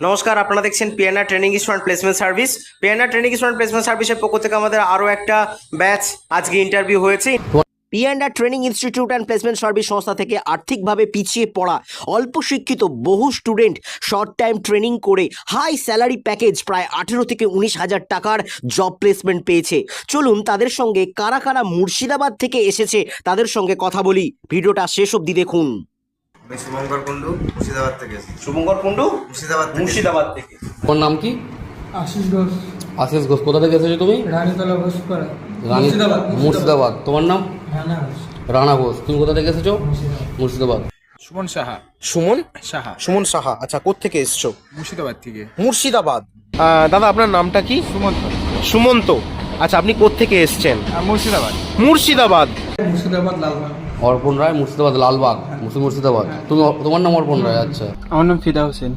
নমস্কার, আপনারা দেখছেন PNR training student placement service PNR training student placement সার্ভিসের পক্ষ থেকে আমাদের আরও একটা ব্যাচ আজকে ইন্টারভিউ হয়েছে। PNR training institute and placement service সংস্থা থেকে আর্থিকভাবে পিছিয়ে পড়া অল্প শিক্ষিত বহু স্টুডেন্ট শর্ট টাইম ট্রেনিং করে হাই স্যালারি প্যাকেজ প্রায় আঠেরো থেকে উনিশ হাজার টাকার জব প্লেসমেন্ট পেয়েছে। চলুন তাদের সঙ্গে কারা কারা মুর্শিদাবাদ থেকে এসেছে তাদের সঙ্গে কথা বলি। ভিডিওটা শেষ অবধি দেখুন। আমি শুভঙ্কর কুণ্ডু মুর্শিদাবাদ থেকে এসেছি। শুভঙ্কর কুণ্ডু? মুর্শিদাবাদ থেকে মুর্শিদাবাদ থেকে। তোমার নাম কি? আশিস ঘোষ। আশিস ঘোষ কোথা থেকে এসেছ তুমি? রানীতলা ঘোষপাড়া রানী মুর্শিদাবাদ। তোমার নাম? রানা ঘোষ। রানা ঘোষ। তুমি কোথা থেকে এসেছ? মুর্শিদাবাদ। সুমন সাহা। সুমন? সাহা। সুমন সাহা। আচ্ছা কোত্থেকে এসছো? মুর্শিদাবাদ থেকে। মুর্শিদাবাদ। দাদা আপনার নামটা কি? সুমন্ত। সুমন্ত। আচ্ছা আপনি কোত্থেকে এসছেন? মুর্শিদাবাদ। মুর্শিদাবাদ। মুর্শিদাবাদ লালবাগ। অর্পণ রায় মুর্শিদাবাদ লালবাগ মুর্শি মুর্শিদাবাদ। তুমি তোমার নাম অর্পণ রায় আচ্ছা। আমার নাম ফিদা হোসেন।